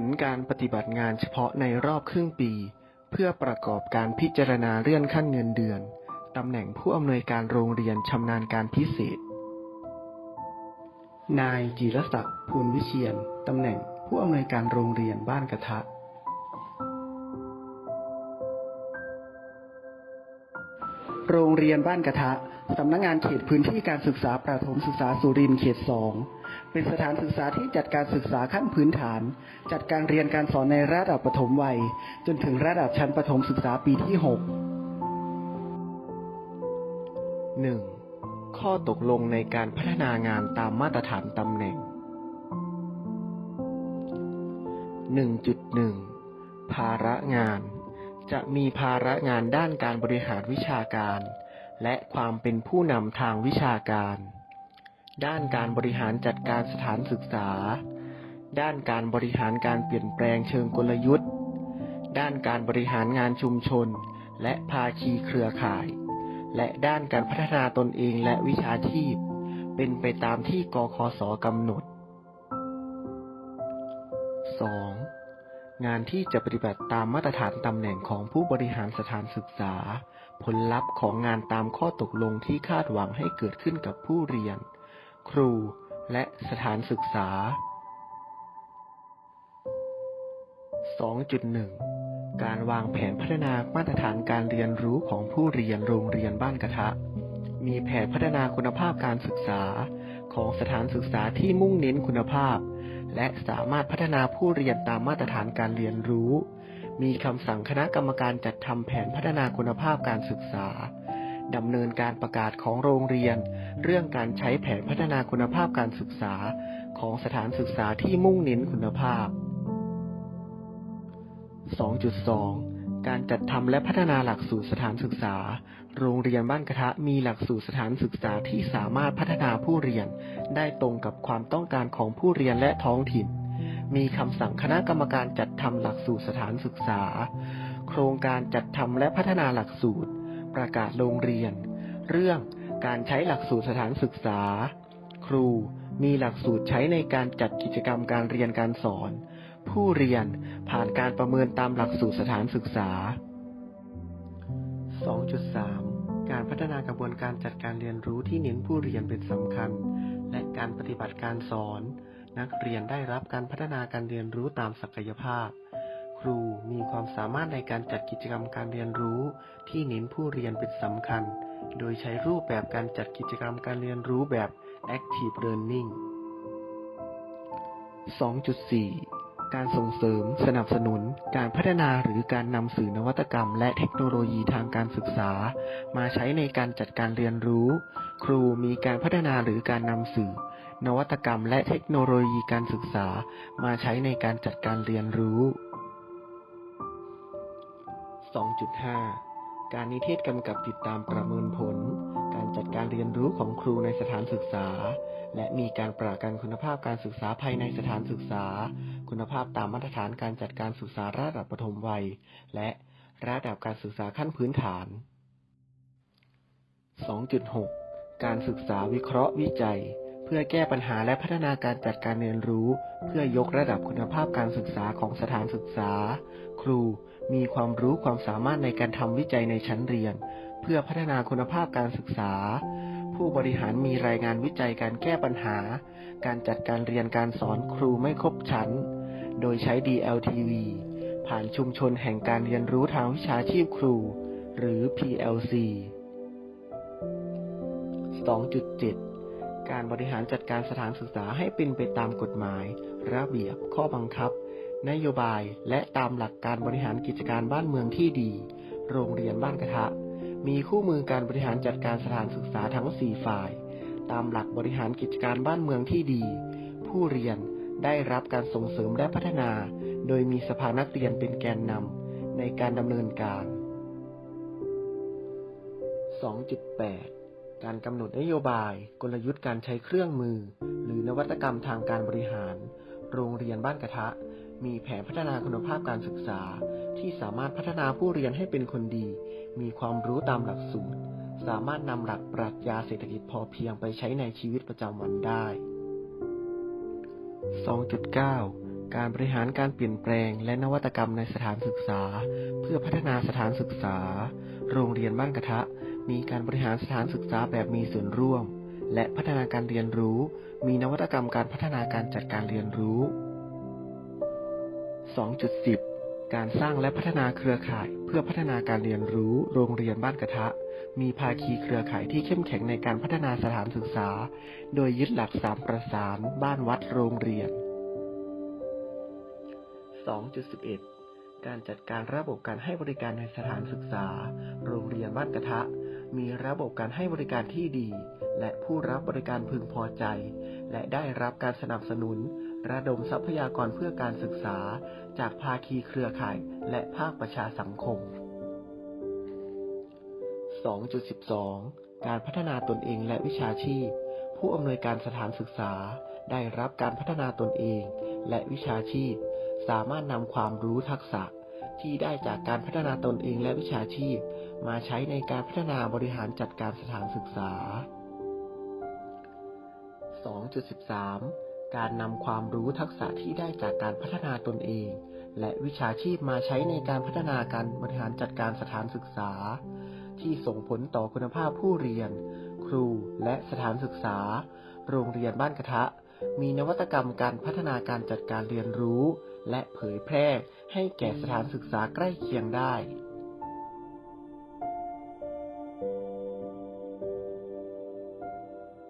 ลการปฏิบัติงานเฉพาะในรอบครึ่งปี เพื่อประกอบการพิจารณาเลื่อนขั้นเงินเดือน ตำแหน่งผู้อำนวยการโรงเรียนชำนาญการพิเศษ นายจิรศักดิ์ภูลวิเชียน ตำแหน่งผู้อำนวยการโรงเรียนบ้านกระทะ โรงเรียนบ้านกระทะ สำนักงงานเขตพื้นที่การศึกษาประถมศึกษาสุรินทร์เขตสอง เป็นสถานศึกษาที่จัดการศึกษาขั้นพื้นฐาน จัดการเรียนการสอนในระดับประถมวัย จนถึงระดับชั้นประถมศึกษาปีที่ 6 1. ข้อตกลงในการพัฒนางานตามมาตรฐานตำแหน่ง 1.1 ภาระงาน จะมีภาระงานด้านการบริหารวิชาการ และความเป็นผู้นำทางวิชาการ ด้านการบริหารจัดการสถานศึกษา ด้านการบริหารการเปลี่ยนแปลงเชิงกลยุทธ์ ด้านการบริหารงานชุมชน และภาคีเครือข่าย และด้านการพัฒนาตนเองและวิชาชีพ เป็นไปตามที่กคสกำหนด 2. งานที่จะปฏิบัติตามมาตรฐานตำแหน่งของผู้บริหารสถานศึกษา ผลลัพธ์ของงานตามข้อตกลงที่คาดหวังให้เกิดขึ้นกับผู้เรียน ครู และสถานศึกษา 2.1 การวางแผนพัฒนามาตรฐานการเรียนรู้ของผู้เรียนโรงเรียนบ้านกระทะ มีแผนพัฒนาคุณภาพการศึกษาของสถานศึกษาที่มุ่งเน้นคุณภาพ และสามารถพัฒนาผู้เรียนตามมาตรฐานการเรียนรู้ มีคำสั่งคณะกรรมการจัดทำแผนพัฒนาคุณภาพการศึกษา ดำเนินการประกาศของโรงเรียน เรื่องการใช้แผนพัฒนาคุณภาพการศึกษาของสถานศึกษาที่มุ่งเน้นคุณภาพ 2.2 การจัดทำและพัฒนาหลักสูตรสถานศึกษา โรงเรียนบ้านกระทะมีหลักสูตรสถานศึกษาที่สามารถพัฒนาผู้เรียน ได้ตรงกับความต้องการของผู้เรียนและท้องถิ่น มีคำสั่งคณะกรรมการจัดทำหลักสูตรสถานศึกษา โครงการจัดทำและพัฒนาหลักสูตร ประกาศโรงเรียน เรื่องการใช้หลักสูตรสถานศึกษา ครูมีหลักสูตรใช้ในการจัดกิจกรรมการเรียนการสอน ผู้เรียนผ่านการประเมินตามหลักสูตรสถานศึกษา 2.3 การพัฒนากระบวนการจัดการเรียนรู้ที่เน้นผู้เรียนเป็นสำคัญ และการปฏิบัติการสอน นักเรียนได้รับการพัฒนาการเรียนรู้ตามศักยภาพ ครูมีความสามารถในการจัดกิจกรรมการเรียนรู้ ที่เน้นผู้เรียนเป็นสำคัญ โดยใช้รูปแบบการจัดกิจกรรมการเรียนรู้แบบ active learning 2.4 การส่งเสริม สนับสนุน การพัฒนาหรือการนำสื่อนวัตกรรม และเทคโนโลยีทางการศึกษา มาใช้ในการจัดการเรียนรู้ ครูมีการพัฒนาหรือการนำสื่อ นวัตกรรม และเทคโนโลยีการศึกษา มาใช้ในการจัดการเรียนรู้ 2.5 การนิเทศกำกับติดตามประเมินผล การจัดการเรียนรู้ของครูในสถานศึกษา และมีการประกันคุณภาพการศึกษาภายในสถานศึกษา คุณภาพตามมาตรฐานการจัดการศึกษาระดับประถมวัย และระดับการศึกษาขั้นพื้นฐาน 2.6 การศึกษาวิเคราะห์วิจัย เพื่อแก้ปัญหาและพัฒนาการจัดการเรียนรู้ เพื่อยกระดับคุณภาพการศึกษาของสถานศึกษา ครูมีความรู้ความสามารถในการทำวิจัยในชั้นเรียน เพื่อพัฒนาคุณภาพการศึกษา ผู้บริหารมีรายงานวิจัยการแก้ปัญหา การจัดการเรียนการสอนครูไม่ครบชั้น โดยใช้ DLTV ผ่านชุมชนแห่งการเรียนรู้ทางวิชาชีพครู หรือ PLC 2.7 การบริหารจัดการสถานศึกษาให้เป็นไปตามกฎหมาย ระเบียบ ข้อบังคับ นโยบาย และตามหลักการบริหารกิจการบ้านเมืองที่ดี โรงเรียนบ้านกระทะ มีคู่มือการบริหารจัดการสถานศึกษาทั้ง 4 ฝ่าย ตามหลักบริหารกิจการบ้านเมืองที่ดี ผู้เรียนได้รับการส่งเสริมและพัฒนา โดยมีสภานักเรียนเป็นแกนนำในการดำเนินการ 2.8 การกำหนดนโยบาย กลยุทธ์การใช้เครื่องมือ หรือนวัตกรรมทางการบริหาร โรงเรียนบ้านกระทะ มีแผนพัฒนาคุณภาพการศึกษา ที่สามารถพัฒนาผู้เรียนให้เป็นคนดี มีความรู้ตามหลักสูตร สามารถนำหลักปรัชญาเศรษฐกิจพอเพียงไปใช้ในชีวิตประจำวันได้ 2.9 การบริหารการเปลี่ยนแปลง และนวัตกรรมในสถานศึกษา เพื่อพัฒนาสถานศึกษา โรงเรียนบ้านกระทะ มีการบริหารสถานศึกษาแบบมีส่วนร่วม และพัฒนาการเรียนรู้ มีนวัตกรรมการพัฒนาการจัดการเรียนรู้ 2.10 การสร้างและพัฒนาเครือข่าย เพื่อพัฒนาการเรียนรู้ โรงเรียนบ้านกระทะ มีภาคีเครือข่ายที่เข้มแข็งในการพัฒนาสถานศึกษา โดยยึดหลักสามประสาน บ้านวัดโรงเรียน 2.11 การจัดการระบบการให้บริการในสถานศึกษา โรงเรียนบ้านกระทะ มีระบบการให้บริการที่ดี และผู้รับบริการพึงพอใจ และได้รับการสนับสนุน ระดมทรัพยากรเพื่อการศึกษา จากภาคีเครือข่าย และภาคประชาสังคม 2.12 การพัฒนาตนเองและวิชาชีพ ผู้อำนวยการสถานศึกษา ได้รับการพัฒนาตนเอง และวิชาชีพ สามารถนำความรู้ทักษะ ที่ได้จากการพัฒนาตนเองและวิชาชีพ มาใช้ในการพัฒนาบริหารจัดการสถานศึกษา 2.13 การนำความรู้ทักษะที่ได้จากการพัฒนาตนเอง และวิชาชีพมาใช้ในการพัฒนาการบริหารจัดการสถานศึกษา ที่ส่งผลต่อคุณภาพผู้เรียน ครูและสถานศึกษา โรงเรียนบ้านกระทะมีนวัตกรรมการพัฒนาการจัดการเรียนรู้ และเผยแพร่ ให้แก่สถานศึกษาใกล้เคียงได้